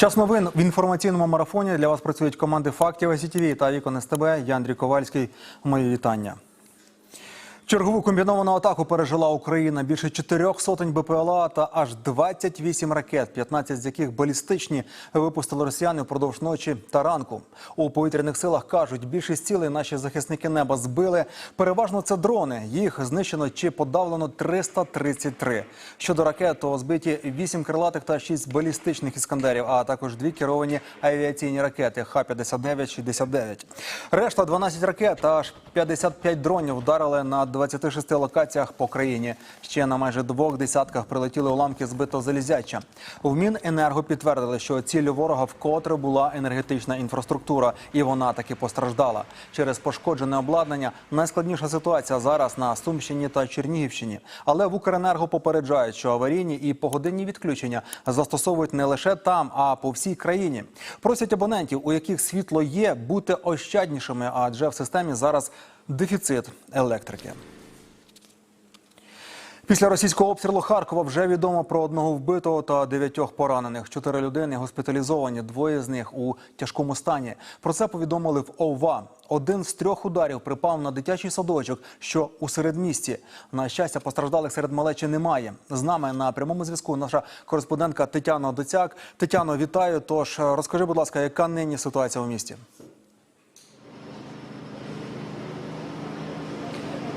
Час новин в інформаційному марафоні для вас працюють команди фактів СІТВ та Вікон СТБ. Я Андрій Ковальський. Мої вітання. Чергову комбіновану атаку пережила Україна. Більше чотирьох сотень БПЛА та аж 28 ракет, 15 з яких балістичні, випустили росіяни впродовж ночі та ранку. У повітряних силах кажуть, більшість цілей наші захисники неба збили. Переважно це дрони. Їх знищено чи подавлено 333. Щодо ракет, то збиті 8 крилатих та 6 балістичних іскандерів, а також дві керовані авіаційні ракети Х-59-69. Решта 12 ракет та аж 55 дронів вдарили на 26 локаціях по країні. Ще на майже двох десятках прилетіли уламки збитого залізяча. В Міненерго підтвердили, що ціллю ворога вкотре була енергетична інфраструктура, і вона таки постраждала. Через пошкоджене обладнання найскладніша ситуація зараз на Сумщині та Чернігівщині. Але в Укренерго попереджають, що аварійні і погодинні відключення застосовують не лише там, а по всій країні. Просять абонентів, у яких світло є, бути ощаднішими, адже в системі зараз дефіцит електрики. Після російського обстрілу Харкова вже відомо про одного вбитого та дев'ятьох поранених. Чотири людини госпіталізовані, двоє з них у тяжкому стані. Про це повідомили в ОВА. Один з трьох ударів припав на дитячий садочок, що у середмісті. На щастя, постраждалих серед малечі немає. З нами на прямому зв'язку наша кореспондентка Тетяна Доцяк. Тетяно, вітаю. Тож розкажи, будь ласка, яка нині ситуація у місті?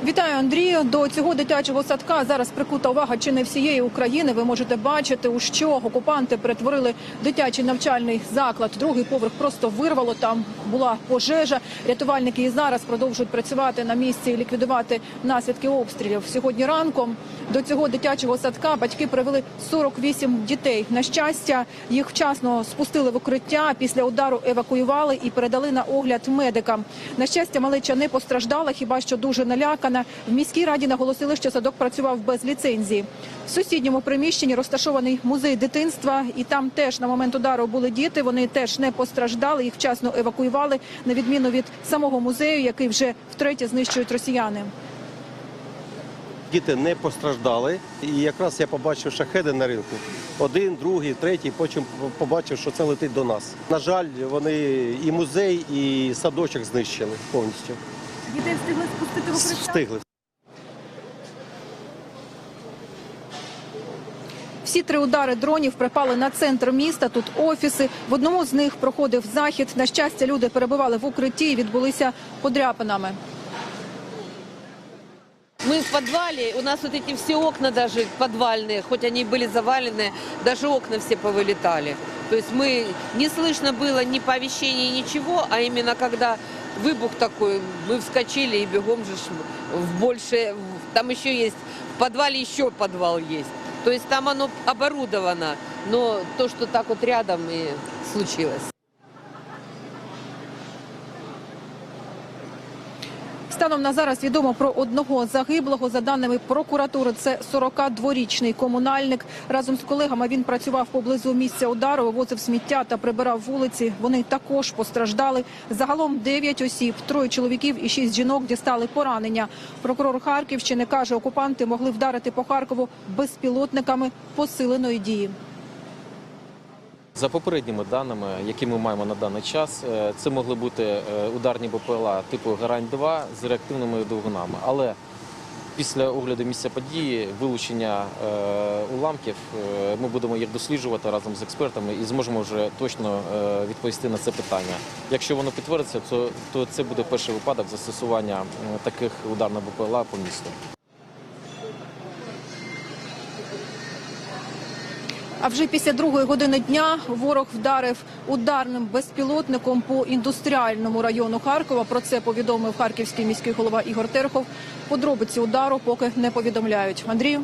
Вітаю, Андрію. До цього дитячого садка зараз прикута увага чи не всієї України. Ви можете бачити, у що окупанти перетворили дитячий навчальний заклад. Другий поверх просто вирвало. Там була пожежа. Рятувальники і зараз продовжують працювати на місці і ліквідувати наслідки обстрілів. Сьогодні ранком до цього дитячого садка батьки привели 48 дітей. На щастя, їх вчасно спустили в укриття. Після удару евакуювали і передали на огляд медикам. На щастя, малеча не постраждала, хіба що дуже налякана. В міській раді наголосили, що садок працював без ліцензії. В сусідньому приміщенні розташований музей дитинства, і там теж на момент удару були діти. Вони теж не постраждали, їх вчасно евакуювали, на відміну від самого музею, який вже втретє знищують росіяни. Діти не постраждали, і якраз я побачив шахеди на ринку. Один, другий, третій, потім побачив, що це летить до нас. На жаль, вони і музей, і садочок знищили повністю. Дітей встигли спустити в Встигли. Всі три удари дронів припали на центр міста. Тут офіси. В одному з них проходив захід. На щастя, люди перебували в укритті і відбулися подряпинами. Мы в подвале, у нас вот эти все окна даже подвальные, хоть они были завалены, даже окна все повылетали. То есть мы, не слышно было ни оповещений, ничего, а именно когда выбух такой, мы вскочили и бегом же ж в больше, в- там еще есть, в подвале еще подвал есть. То есть там оно оборудовано, но то, что так вот рядом и случилось. Станом на зараз відомо про одного загиблого. За даними прокуратури, це 42-річний комунальник. Разом з колегами він працював поблизу місця удару, вивозив сміття та прибирав вулиці. Вони також постраждали. Загалом 9 осіб, троє чоловіків і 6 жінок дістали поранення. Прокурор Харківщини каже, окупанти могли вдарити по Харкову безпілотниками посиленої дії. За попередніми даними, які ми маємо на даний час, е, це могли бути е, ударні БПЛА типу Гарань-2 з реактивними двигунами. Але після огляду місця події, вилучення е, уламків, ми будемо їх досліджувати разом з експертами і зможемо вже точно відповісти на це питання. Якщо воно підтвердиться, то, це буде перший випадок застосування таких ударних БПЛА по місту. А вже після другої години дня ворог вдарив ударним безпілотником по індустріальному району Харкова. Про це повідомив харківський міський голова Ігор Терхов. Подробиці удару поки не повідомляють. Андрію.